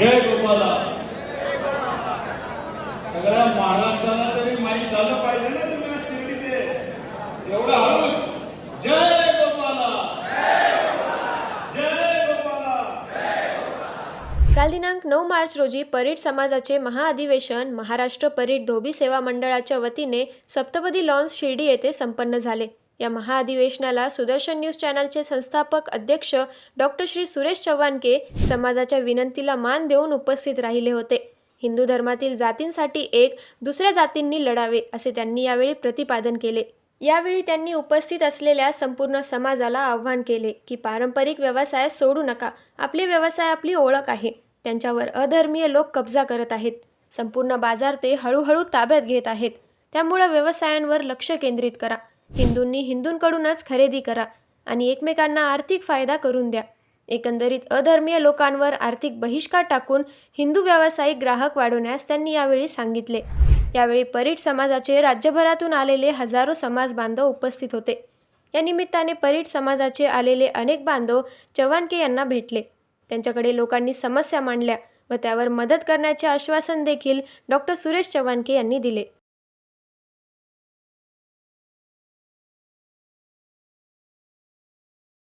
जय गोपाला. सगळ्या महाराष्ट्राला तरी माहीत झालं पाहिजे ना तुम्ही आज शिर्डीत एवढं हळूच. जय गोपाला. जय गोपाला. काल दिनांक नऊ मार्च रोजी परीट समाजाचे महाअधिवेशन महाराष्ट्र परीट धोबी सेवा मंडळाच्या वतीने सप्तपदी लॉन्स शिर्डी येथे संपन्न झाले. या महाअधिवेशनाला सुदर्शन न्यूज चॅनलचे संस्थापक अध्यक्ष डॉक्टर श्री सुरेश चव्हाणके समाजाच्या विनंतीला मान देऊन उपस्थित राहिले होते. हिंदू धर्मातील जातींसाठी एक दुसऱ्या जातींनी लढावे असे त्यांनी यावेळी प्रतिपादन केले. यावेळी त्यांनी उपस्थित असलेल्या संपूर्ण समाजाला आव्हान केले की पारंपरिक व्यवसाय सोडू नका. आपले व्यवसाय आपली ओळख आहे. त्यांच्यावर अधर्मीय लोक कब्जा करत आहेत. संपूर्ण बाजार ते हळूहळू ताब्यात घेत आहेत. त्यामुळं व्यवसायांवर लक्ष केंद्रित करा. हिंदूंनी हिंदूंकडूनच खरेदी करा आणि एकमेकांना आर्थिक फायदा करून द्या. एकंदरीत अधर्मीय लोकांवर आर्थिक बहिष्कार टाकून हिंदू व्यावसायिक ग्राहक वाढवण्यास त्यांनी यावेळी सांगितले. यावेळी परीट समाजाचे राज्यभरातून आलेले हजारो समाज बांधव उपस्थित होते. या निमित्ताने परीट समाजाचे आलेले अनेक बांधव चव्हाणके यांना भेटले. त्यांच्याकडे लोकांनी समस्या मांडल्या व त्यावर मदत करण्याचे आश्वासन देखील डॉक्टर सुरेश चव्हाणके यांनी दिले.